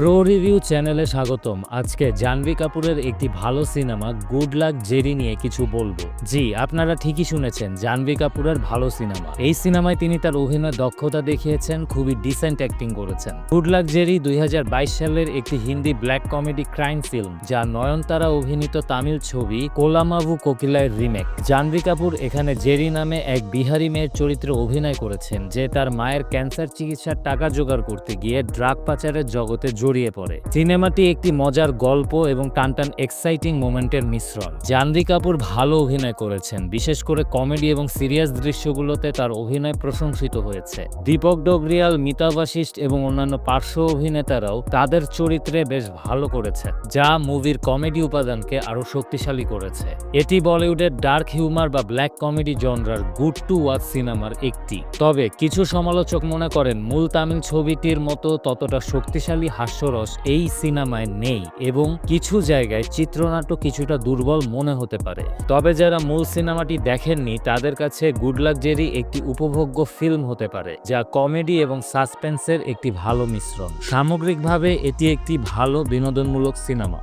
Pro review চ্যানেলে স্বাগতম। আজকে জাহ্নবী কাপুরের একটি ভালো সিনেমা গুড লাক জেরি নিয়ে কিছু বলব। জি, আপনারা ঠিকই শুনেছেন, জাহ্নবী কাপুরের ভালো সিনেমা। এই সিনেমায় তিনি তার অভিনয় দক্ষতা দেখিয়েছেন, খুবই ডিসেন্ট অ্যাক্টিং করেছেন। গুড লাক জেরি দুই হাজার বাইশ সালের একটি Hindi black comedy crime film, যা নয়নতারা অভিনীত তামিল ছবি কোলামাভু কোকিলার রিমেক। জাহ্নবী কাপুর এখানে জেরি নামে এক বিহারি মেয়ের চরিত্রে অভিনয় করেছেন, যে তার মায়ের ক্যান্সার চিকিৎসার টাকা জোগাড় করতে গিয়ে ড্রাগ পাচারের জগতে জড়িয়ে পড়ে। সিনেমাটি একটি মজার গল্প এবং টানটান এক্সাইটিং মোমেন্টের মিশ্রণ। জাহ্নবী কাপুর ভালো অভিনয় করেছেন, বিশেষ করে কমেডি এবং সিরিয়াস দৃশ্যগুলোতে তার অভিনয় প্রশংসিত হয়েছে। দীপক ডোগরিয়াল, মিতা এবং অন্যান্য পার্শ্ব অভিনেতারাও তাদের চরিত্রে বেশ ভালো করেছে যা মুভির কমেডি উপাদানকে আরও শক্তিশালী করেছে। এটি বলিউডের ডার্ক হিউমার বা ব্ল্যাক কমেডি জনরার গুড টু ওয়াচ সিনেমার একটি। তবে কিছু সমালোচক মনে করেন মূল তামিল ছবিটির মতো ততটা শক্তিশালী হাস্যরস এই সিনেমায় নেই এবং কিছু জায়গায় চিত্রনাট্য কিছুটা দুর্বল মনে হতে পারে। তবে যারা মূল সিনেমাটি দেখেননি, তাদের কাছে গুড লাক জেরি একটি উপভোগ্য ফিল্ম হতে পারে, যা কমেডি এবং সাসপেন্সের একটি ভালো মিশ্রণ। সামগ্রিকভাবে এটি একটি ভালো বিনোদনমূলক সিনেমা।